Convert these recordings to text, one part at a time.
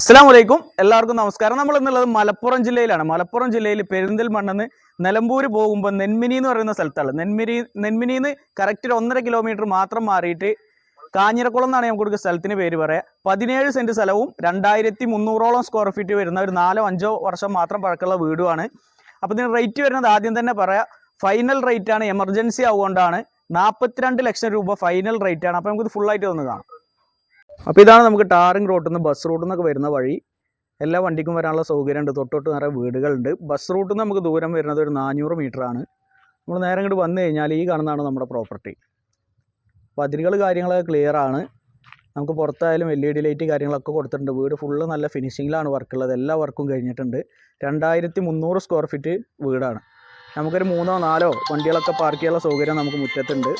അസ്സാം വലൈക്കും എല്ലാവർക്കും നമസ്കാരം. നമ്മൾ എന്നുള്ളത് മലപ്പുറം ജില്ലയിലാണ്. മലപ്പുറം ജില്ലയിൽ പെരിന്തൽമണ്ണെന്ന് നിലമ്പൂര് പോകുമ്പോൾ നെന്മിനി എന്ന് പറയുന്ന സ്ഥലത്താണ്. നെന്മിനി നെന്മിനിന്ന് കറക്റ്റ് ഒന്നര കിലോമീറ്റർ മാത്രം മാറിയിട്ട് കാഞ്ഞിരക്കുളം എന്നാണ് നമുക്ക് സ്ഥലത്തിന് പേര് പറയാം. പതിനേഴ് സെന്റ് സ്ഥലവും രണ്ടായിരത്തി മുന്നൂറോളം സ്ക്വയർ ഫീറ്റ് വരുന്ന ഒരു നാലോ അഞ്ചോ വർഷം മാത്രം പഴക്കമുള്ള വീടുമാണ്. അപ്പോൾ ഇതിന് റേറ്റ് വരുന്നത് ആദ്യം തന്നെ പറയാം. ഫൈനൽ റേറ്റ് ആണ്. എമർജൻസി ആവുകൊണ്ടാണ് നാൽപ്പത്തിരണ്ട് ലക്ഷം രൂപ ഫൈനൽ റേറ്റ് ആണ്. അപ്പോൾ നമുക്ക് ഫുൾ ആയിട്ട് ഒന്ന് കാണാം. അപ്പോൾ ഇതാണ് നമുക്ക് ടാറിംഗ് റോട്ടിൽ നിന്ന് ബസ് റൂട്ടിൽ നിന്നൊക്കെ വരുന്ന വഴി. എല്ലാ വണ്ടിക്കും വരാനുള്ള സൗകര്യമുണ്ട്. തൊട്ടൊട്ട് നിറയെ വീടുകളുണ്ട്. ബസ് റൂട്ടിൽ നിന്ന് നമുക്ക് ദൂരം വരുന്നത് ഒരു നാനൂറ് ആണ്. നമ്മൾ നേരെ ഇങ്ങോട്ട് വന്നു കഴിഞ്ഞാൽ ഈ കാണുന്നതാണ് നമ്മുടെ പ്രോപ്പർട്ടി പതിരുകൾ കാര്യങ്ങളൊക്കെ ക്ലിയർ ആണ്. നമുക്ക് പുറത്തായാലും എൽ ഇ ഡി ലൈറ്റ് കാര്യങ്ങളൊക്കെ കൊടുത്തിട്ടുണ്ട്. വീട് ഫുള്ള് നല്ല ഫിനിഷിങ്ങിലാണ് വർക്കുള്ളത് എല്ലാ വർക്കും കഴിഞ്ഞിട്ടുണ്ട്. രണ്ടായിരത്തി മുന്നൂറ് സ്ക്വയർ ഫീറ്റ് വീടാണ്. നമുക്കൊരു മൂന്നോ നാലോ വണ്ടികളൊക്കെ പാർക്ക് ചെയ്യാനുള്ള സൗകര്യം നമുക്ക് മുറ്റത്തുണ്ട്.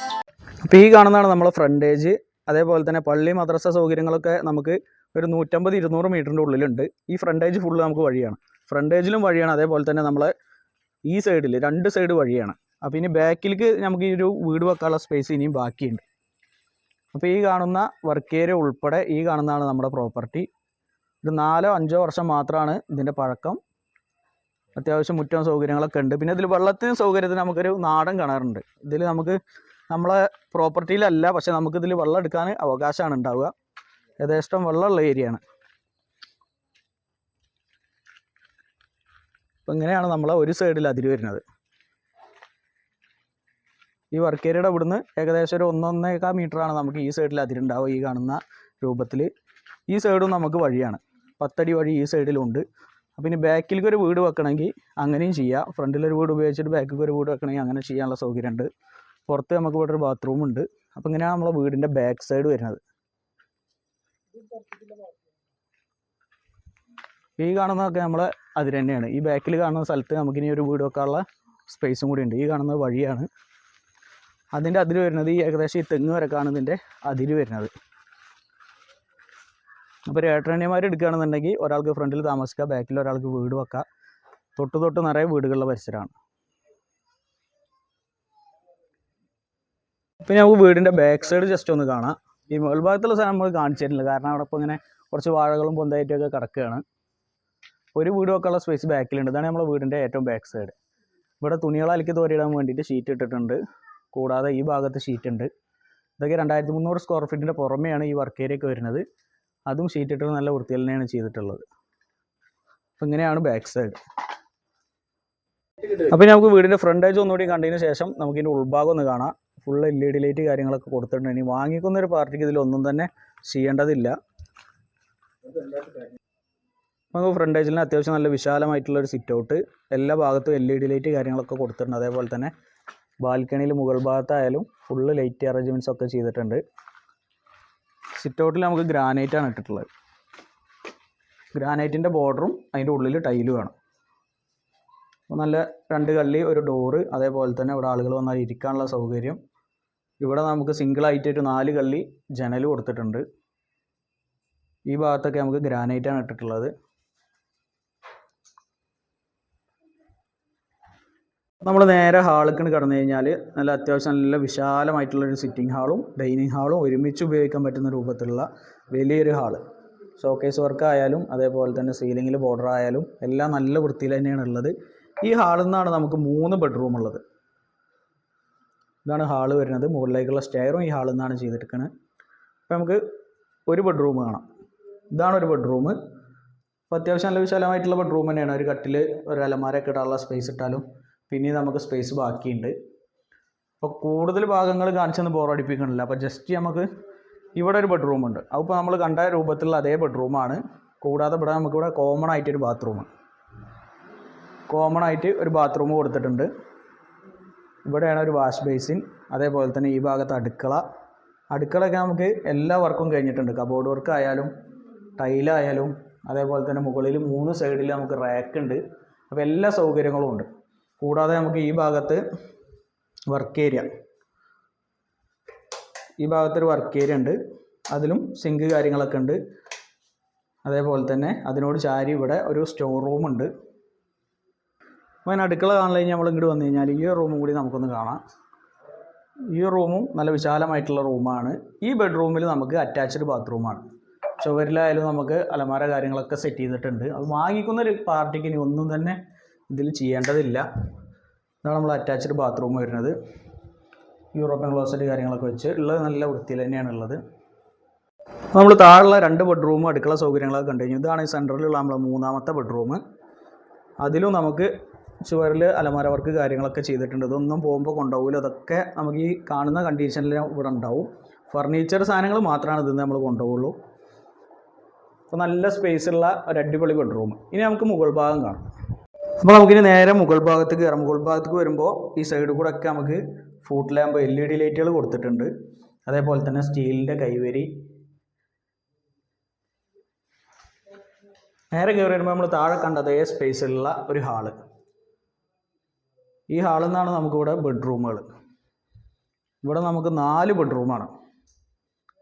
അപ്പോൾ ഈ കാണുന്നതാണ് നമ്മളെ ഫ്രണ്ടേജ് അതേപോലെ തന്നെ പള്ളി മദ്രസ സൗകര്യങ്ങളൊക്കെ നമുക്ക് ഒരു നൂറ്റമ്പത് ഇരുന്നൂറ് മീറ്ററിന്റെ ഉള്ളിലുണ്ട്. ഈ ഫ്രണ്ടേജ് ഫുള്ള് നമുക്ക് വഴിയാണ്. ഫ്രണ്ടേജിലും വഴിയാണ്. അതേപോലെ തന്നെ നമ്മളെ ഈ സൈഡിൽ രണ്ട് സൈഡ് വഴിയാണ്. അപ്പോൾ ഇനി ബാക്കിലേക്ക് നമുക്ക് ഈ ഒരു വീട് വെക്കാനുള്ള സ്പേസ് ഇനിയും ബാക്കിയുണ്ട്. അപ്പോൾ ഈ കാണുന്ന വർക്ക് ഏരിയ ഉൾപ്പെടെ ഈ കാണുന്നതാണ് നമ്മുടെ പ്രോപ്പർട്ടി ഒരു നാലോ അഞ്ചോ വർഷം മാത്രമാണ് ഇതിന്റെ പഴക്കം. അത്യാവശ്യം മുറ്റം സൗകര്യങ്ങളൊക്കെ ഉണ്ട്. പിന്നെ ഇതിൽ വെള്ളത്തിന് സൗകര്യത്തിന് നമുക്കൊരു നാടൻ കിണറുണ്ട്. ഇതിൽ നമുക്ക് നമ്മളെ പ്രോപ്പർട്ടിയിലല്ല പക്ഷെ നമുക്കിതിൽ വെള്ളം എടുക്കാൻ അവകാശമാണ് ഉണ്ടാവുക. യഥേഷ്ടം വെള്ളമുള്ള ഏരിയയാണ് അപ്പം ഇങ്ങനെയാണ് നമ്മളെ ഒരു സൈഡിൽ അതിര് വരുന്നത്. ഈ വർക്ക് ഏരിയയുടെ ഇവിടുന്ന് ഏകദേശം ഒരു ഒന്നൊന്നേക്കാൾ മീറ്ററാണ് നമുക്ക് ഈ സൈഡിൽ അതിരുണ്ടാവുക ഈ കാണുന്ന രൂപത്തിൽ ഈ സൈഡും നമുക്ക് വഴിയാണ്. പത്തടി വഴി ഈ സൈഡിലുണ്ട് അപ്പം ഇനി ബാക്കിലേക്ക് ഒരു വീട് വെക്കണമെങ്കിൽ അങ്ങനെയും ചെയ്യാം. ഫ്രണ്ടിലൊരു വീട് ഉപയോഗിച്ചിട്ട് ബാക്കിലേക്ക് ഒരു വീട് വെക്കണമെങ്കിൽ അങ്ങനെ ചെയ്യാനുള്ള സൗകര്യമുണ്ട്. പുറത്ത് നമുക്ക് ഇവിടെ ഒരു ബാത്റൂം ഉണ്ട്. അപ്പം ഇങ്ങനെയാണ് നമ്മളെ വീടിന്റെ ബാക്ക് സൈഡ് വരുന്നത്. ഈ കാണുന്നതൊക്കെ നമ്മളെ അതിൽ തന്നെയാണ്. ഈ ബാക്കിൽ കാണുന്ന സ്ഥലത്ത് നമുക്കിനി ഒരു വീട് വെക്കാനുള്ള സ്പേസും കൂടി ഉണ്ട് ഈ കാണുന്ന വഴിയാണ്. അതിന്റെ അതിൽ വരുന്നത് ഈ ഏകദേശം ഈ തെങ്ങ് വരെ ഇതിന്റെ അതിൽ വരുന്നത്. അപ്പോൾ ഏട്ടരണ്യമാർ എടുക്കുകയാണെന്നുണ്ടെങ്കിൽ ഒരാൾക്ക് ഫ്രണ്ടിൽ താമസിക്കുക ബാക്കിൽ ഒരാൾക്ക് വീട് വെക്കാം. തൊട്ട് തൊട്ട് നിറയെ വീടുകളുടെ പരിസരമാണ്. ഇപ്പം നമുക്ക് വീടിന്റെ ബാക്ക് സൈഡ് ജസ്റ്റ് ഒന്ന് കാണാം. ഈ മുകൾ ഭാഗത്തുള്ള സ്ഥലം നമ്മൾ കാണിച്ചിട്ടില്ല. കാരണം അവിടെ ഇപ്പോൾ ഇങ്ങനെ കുറച്ച് വാഴകളും പൊന്തായിട്ടൊക്കെ കിടക്കുകയാണ്. ഒരു വീട് വെക്കാനുള്ള സ്പേസ് ബാക്കിലുണ്ട്. ഇതാണ് നമ്മുടെ വീടിന്റെ ഏറ്റവും ബാക്ക് സൈഡ് ഇവിടെ തുണികൾ അലക്കി തോരിയിടാൻ വേണ്ടിയിട്ട് ഷീറ്റ് ഇട്ടിട്ടുണ്ട്. കൂടാതെ ഈ ഭാഗത്ത് ഷീറ്റ് ഉണ്ട്. ഇതൊക്കെ രണ്ടായിരത്തി മുന്നൂറ് സ്ക്വയർ ഫീറ്റിന്റെ പുറമെയാണ് ഈ വർക്ക് ഏരിയ ഒക്കെ വരുന്നത്. അതും ഷീറ്റ് ഇട്ടിട്ട് നല്ല വൃത്തിയിൽ തന്നെയാണ് ചെയ്തിട്ടുള്ളത്. അപ്പം ഇങ്ങനെയാണ് ബാക്ക് സൈഡ് അപ്പം നമുക്ക് വീടിന്റെ ഫ്രണ്ട് ഏജ് ഒന്നുകൂടി കണ്ടതിന് ശേഷം നമുക്ക് ഇതിന്റെ ഉൾഭാഗം ഒന്ന് കാണാം. Full L E D light കാര്യങ്ങളൊക്കെ കൊടുത്തിട്ടുണ്ട്. ഇനി വാങ്ങിക്കുന്ന ഒരു പാർട്ടിക്ക് ഇതിലൊന്നും തന്നെ ചെയ്യേണ്ടതില്ല. നമുക്ക് ഫ്രണ്ട് ഏജിലിന് അത്യാവശ്യം നല്ല വിശാലമായിട്ടുള്ള ഒരു സിറ്റ് ഔട്ട് എല്ലാ ഭാഗത്തും എൽ ഇ ഡി ലൈറ്റ് കാര്യങ്ങളൊക്കെ കൊടുത്തിട്ടുണ്ട്. അതേപോലെ തന്നെ ബാൽക്കണിയിൽ മുകൾ ഭാഗത്തായാലും ഫുള്ള് ലൈറ്റ് അറേഞ്ച്മെന്റ്സ് ഒക്കെ ചെയ്തിട്ടുണ്ട്. സിറ്റ് ഔട്ടിൽ നമുക്ക് ഗ്രാനൈറ്റ് ആണ് ഇട്ടിട്ടുള്ളത്. ഗ്രാനൈറ്റിന്റെ ബോർഡറും അതിന്റെ ഉള്ളിൽ അപ്പോൾ നല്ല രണ്ട് കള്ളി ഒരു ഡോറ് അതേപോലെ തന്നെ ഇവിടെ ആളുകൾ വന്നാൽ ഇരിക്കാനുള്ള സൗകര്യം. ഇവിടെ നമുക്ക് സിംഗിൾ ഒരു നാല് കള്ളി ജനൽ കൊടുത്തിട്ടുണ്ട്. ഈ ഭാഗത്തൊക്കെ നമുക്ക് ഗ്രാനൈറ്റ് ആണ് ഇട്ടിട്ടുള്ളത്. നമ്മൾ നേരെ ഹാളിലേക്ക് കടന്നു കഴിഞ്ഞാൽ നല്ല അത്യാവശ്യം നല്ല വിശാലമായിട്ടുള്ള ഒരു സിറ്റിംഗ് ഹാളും ഡൈനിങ് ഹാളും ഒരുമിച്ച് ഉപയോഗിക്കാൻ പറ്റുന്ന രൂപത്തിലുള്ള വലിയൊരു ഹാൾ ഷോക്കേസ് വർക്ക് ആയാലും അതേപോലെ തന്നെ സീലിങ്ങിൽ ബോർഡർ ആയാലും എല്ലാം നല്ല വൃത്തിയിൽ തന്നെയാണ് ഉള്ളത്. ഈ ഹാളിൽ നിന്നാണ് നമുക്ക് മൂന്ന് ബെഡ്റൂം ഉള്ളത്. ഇതാണ് ഹാൾ വരുന്നത്. മുകളിലേക്കുള്ള സ്റ്റെയറും ഈ ഹാളിൽ നിന്നാണ് ചെയ്തിരിക്കുന്നത്. അപ്പോൾ നമുക്ക് ഒരു ബെഡ്റൂം കാണാം. ഇതാണ് ഒരു ബെഡ്റൂം. അപ്പോൾ അത്യാവശ്യം നല്ല വിശാലമായിട്ടുള്ള ബെഡ്റൂം തന്നെയാണ്. ഒരു കട്ടിൽ ഒരു അലമാരയൊക്കെ ഇടാനുള്ള സ്പേസ് ഇട്ടാലും പിന്നെ നമുക്ക് സ്പേസ് ബാക്കിയുണ്ട്. അപ്പോൾ കൂടുതൽ ഭാഗങ്ങൾ കാണിച്ചൊന്നും ബോറടിപ്പിക്കണില്ല അപ്പോൾ ജസ്റ്റ് നമുക്ക് ഇവിടെ ഒരു ബെഡ്റൂം ഉണ്ട്. അപ്പോൾ നമ്മൾ കണ്ട രൂപത്തിലുള്ള അതേ ബെഡ്റൂമാണ് കൂടാതെ ഇവിടെ നമുക്കിവിടെ കോമൺ ആയിട്ടൊരു ബാത്റൂം കോമൺ ആയിട്ട് ഒരു ബാത്റൂം കൊടുത്തിട്ടുണ്ട്. ഇവിടെയാണ് ഒരു വാഷ് ബേസിൻ അതേപോലെ തന്നെ ഈ ഭാഗത്ത് അടുക്കള. അടുക്കളയൊക്കെ നമുക്ക് എല്ലാ വർക്കും കഴിഞ്ഞിട്ടുണ്ട്. കബോർഡ് വർക്ക് ആയാലും ടൈലായാലും അതേപോലെ തന്നെ മുകളിൽ മൂന്ന് സൈഡിൽ നമുക്ക് റാക്ക് ഉണ്ട്. അപ്പോൾ എല്ലാ സൗകര്യങ്ങളും ഉണ്ട്. കൂടാതെ നമുക്ക് ഈ ഭാഗത്ത് വർക്ക് ഏരിയ ഈ ഭാഗത്തൊരു വർക്ക് ഏരിയ ഉണ്ട്. അതിലും സിങ്ക് കാര്യങ്ങളൊക്കെ ഉണ്ട്. അതേപോലെ തന്നെ അതിനോട് ചാരി ഇവിടെ ഒരു സ്റ്റോർ റൂമുണ്ട് അപ്പോൾ അതിന് അടുക്കള കാണാൻ നമ്മൾ ഇങ്ങോട്ട് വന്നു കഴിഞ്ഞാൽ ഈ റൂമും കൂടി നമുക്കൊന്ന് കാണാം. ഈ റൂമും നല്ല വിശാലമായിട്ടുള്ള റൂമാണ് ഈ ബെഡ്റൂമിൽ നമുക്ക് അറ്റാച്ച്ഡ് ബാത്റൂമാണ് ചുവരിലായാലും നമുക്ക് അലമാര കാര്യങ്ങളൊക്കെ സെറ്റ് ചെയ്തിട്ടുണ്ട്. അത് വാങ്ങിക്കുന്ന ഒരു പാർട്ടിക്ക് ഇനി ഒന്നും തന്നെ ഇതിൽ ചെയ്യേണ്ടതില്ല. ഇതാണ് നമ്മൾ അറ്റാച്ച്ഡ് ബാത്റൂം വരുന്നത്. യൂറോപ്യൻ ക്ലോസറ്റ് കാര്യങ്ങളൊക്കെ വെച്ച് ഉള്ളത് നല്ല വൃത്തിയിൽ തന്നെയാണ് ഉള്ളത്. നമ്മൾ താഴെയുള്ള രണ്ട് ബെഡ്റൂം അടുക്കള സൗകര്യങ്ങളൊക്കെ കണ്ടു കഴിഞ്ഞു. ഇതാണ് ഈ സെന്ററിലുള്ള നമ്മളെ മൂന്നാമത്തെ ബെഡ്റൂം അതിലും നമുക്ക് ചുവരിൽ അലമാര വർക്ക് കാര്യങ്ങളൊക്കെ ചെയ്തിട്ടുണ്ട്. ഇതൊന്നും പോകുമ്പോൾ കൊണ്ടുപോകില്ല അതൊക്കെ നമുക്ക് ഈ കാണുന്ന കണ്ടീഷനിൽ ഇവിടെ ഉണ്ടാവും. ഫർണിച്ചർ സാധനങ്ങൾ മാത്രമാണ് ഇതിൽ നമ്മൾ കൊണ്ടുപോകുള്ളൂ അപ്പോൾ നല്ല സ്പേസ് ഉള്ള ഒരു അടിപൊളി ബെഡ്റൂം ഇനി നമുക്ക് മുകൾ ഭാഗം കാണാം. അപ്പോൾ നമുക്കിനി നേരെ മുകൾ ഭാഗത്തേക്ക് കയറാം. മുകൾ ഭാഗത്തേക്ക് വരുമ്പോൾ ഈ സൈഡിൽ കൂടെ ഒക്കെ നമുക്ക് foot lamp L E D ലൈറ്റുകൾ കൊടുത്തിട്ടുണ്ട്. അതേപോലെ തന്നെ സ്റ്റീലിന്റെ കൈവരി. നേരെ കയറി വരുമ്പോൾ നമ്മൾ താഴെ കണ്ട അതേ സ്പേസിലുള്ള ഒരു ഹാൾ. ഈ ഹാളിൽ നിന്നാണ് നമുക്കിവിടെ ബെഡ്റൂമുകൾ. ഇവിടെ നമുക്ക് നാല് ബെഡ്റൂമാണ്.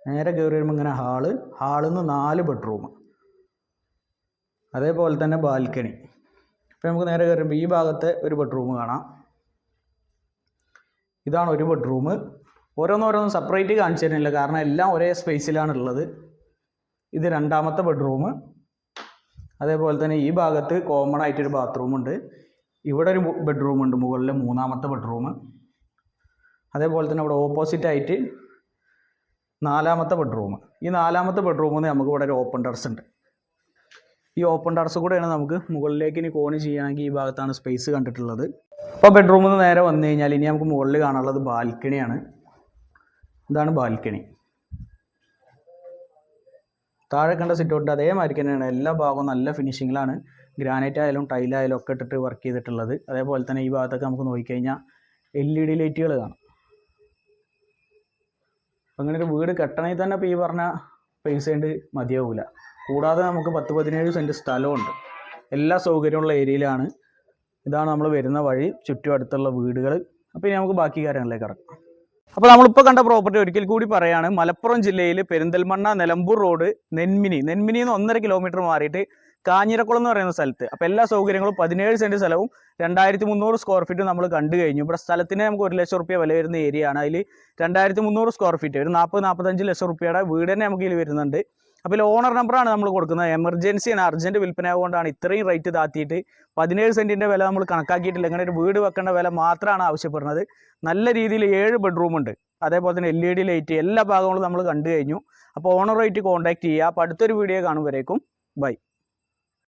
നേരെ കയറി വരുമ്പോൾ ഇങ്ങനെ ഹാൾ ഹാളിൽ നിന്ന് നാല് ബെഡ്റൂം. അതേപോലെ തന്നെ ബാൽക്കണി. അപ്പോൾ നമുക്ക് നേരെ കയറി വരുമ്പോൾ ഈ ഭാഗത്തെ ഒരു ബെഡ്റൂം കാണാം. ഇതാണ് ഒരു ബെഡ്റൂം. ഓരോന്നോരോന്നും സെപ്പറേറ്റ് കാണിച്ചു തരുന്നില്ല. കാരണം എല്ലാം ഒരേ സ്പേസിലാണ് ഉള്ളത്. ഇത് രണ്ടാമത്തെ ബെഡ്റൂം. അതേപോലെ തന്നെ ഈ ഭാഗത്ത് കോമൺ ആയിട്ടൊരു ബാത്റൂം ഉണ്ട്. ഇവിടെ ഒരു ബെഡ്റൂം ഉണ്ട് മുകളിൽ മൂന്നാമത്തെ ബെഡ്റൂം അതേപോലെ തന്നെ ഇവിടെ ഓപ്പോസിറ്റ് ആയിട്ട് നാലാമത്തെ ബെഡ്റൂം ഈ നാലാമത്തെ ബെഡ്റൂമിൽ നമുക്ക് ഇവിടെ ഒരു ഓപ്പൺ ടെറസ് ഉണ്ട്. ഈ ഓപ്പൺ ടെറസ് കൂടെയാണ് നമുക്ക് മുകളിലേക്ക് ഇനി കോണി ചെയ്യുകയാണെങ്കിൽ ഈ ഭാഗത്താണ് സ്പേസ് കണ്ടിട്ടുള്ളത്. അപ്പോൾ ബെഡ്റൂമിൽ നിന്ന് നേരെ വന്നു കഴിഞ്ഞാൽ ഇനി നമുക്ക് മുകളിൽ കാണാനുള്ളത് ബാൽക്കണിയാണ് ഇതാണ് ബാൽക്കണി താഴെ കണ്ട സിറ്റൗട്ട് അതേമാതിരി തന്നെയാണ്. എല്ലാ ഭാഗവും നല്ല ഫിനിഷിങ്ങിലാണ് ഗ്രാനൈറ്റ് ആയാലും ടൈലായാലും ഒക്കെ ഇട്ടിട്ട് വർക്ക് ചെയ്തിട്ടുള്ളത്. അതേപോലെ തന്നെ ഈ ഭാഗത്തൊക്കെ നമുക്ക് നോക്കിക്കഴിഞ്ഞാൽ എൽ ഇ ഡി ലൈറ്റുകൾ കാണാം. അപ്പം അങ്ങനെ ഒരു വീട് കെട്ടണമെങ്കിൽ തന്നെ ഇപ്പോൾ ഈ പറഞ്ഞ പൈസ കൊണ്ട് മതിയാവില്ല കൂടാതെ നമുക്ക് പത്ത് പതിനേഴ് സെന്റ് സ്ഥലമുണ്ട്. എല്ലാ സൗകര്യമുള്ള ഏരിയയിലാണ്. ഇതാണ് നമ്മൾ വരുന്ന വഴി ചുറ്റും അടുത്തുള്ള വീടുകൾ അപ്പോൾ ഇനി നമുക്ക് ബാക്കി കാര്യങ്ങളിലേക്ക് ഇറങ്ങാം അപ്പോൾ നമ്മളിപ്പോൾ കണ്ട പ്രോപ്പർട്ടി ഒരിക്കൽ കൂടി പറയാണ് മലപ്പുറം ജില്ലയിൽ പെരിന്തൽമണ്ണ നിലമ്പൂർ റോഡ് നെന്മിനി. നെന്മിനിന്ന് ഒന്നര കിലോമീറ്റർ മാറിയിട്ട് കാഞ്ഞിരക്കുളം എന്ന് പറയുന്ന സ്ഥലത്ത്. അപ്പോൾ എല്ലാ സൗകര്യങ്ങളും പതിനേഴ് സെന്റ് സ്ഥലവും രണ്ടായിരത്തി മുന്നൂറ് സ്ക്വയർ ഫീറ്റ് നമ്മൾ കണ്ടു കഴിഞ്ഞു. ഇവിടെ സ്ഥലത്തിന് നമുക്ക് ഒരു ലക്ഷം റുപ്യ വില വരുന്ന ഏരിയ ആണ്. അതിൽ രണ്ടായിരത്തി മുന്നൂറ് സ്ക്വയർ ഫീറ്റ് ഒരു നാൽപ്പത് നാൽപ്പത്തഞ്ച് ലക്ഷം റുപ്യയുടെ വീട് തന്നെ നമുക്ക് ഇതിൽ വരുന്നുണ്ട്. അപ്പോൾ ഓണർ നമ്പറാണ് നമ്മൾ കൊടുക്കുന്നത്. എമർജൻസി ആണ്. അർജന്റ് വിൽപ്പന ആയതുകൊണ്ടാണ് ഇത്രയും റേറ്റ് താത്തിയിട്ട് പതിനേഴ് സെന്റിന്റെ വില നമ്മൾ കണക്കാക്കിയിട്ടില്ല. ഇങ്ങനെ ഒരു വീട് വെക്കേണ്ട വില മാത്രമാണ് ആവശ്യപ്പെടുന്നത്. നല്ല രീതിയിൽ ഏഴ് ബെഡ്റൂം ഉണ്ട്. അതേപോലെ തന്നെ എൽ ഇ ഡി ലൈറ്റ് എല്ലാ ഭാഗങ്ങളും നമ്മൾ കണ്ടു കഴിഞ്ഞു. അപ്പോൾ ഓണർ റേറ്റ് കോൺടാക്ട് ചെയ്യുക. അപ്പോൾ അടുത്തൊരു വീഡിയോ കാണുമ്പോഴേക്കും ബൈ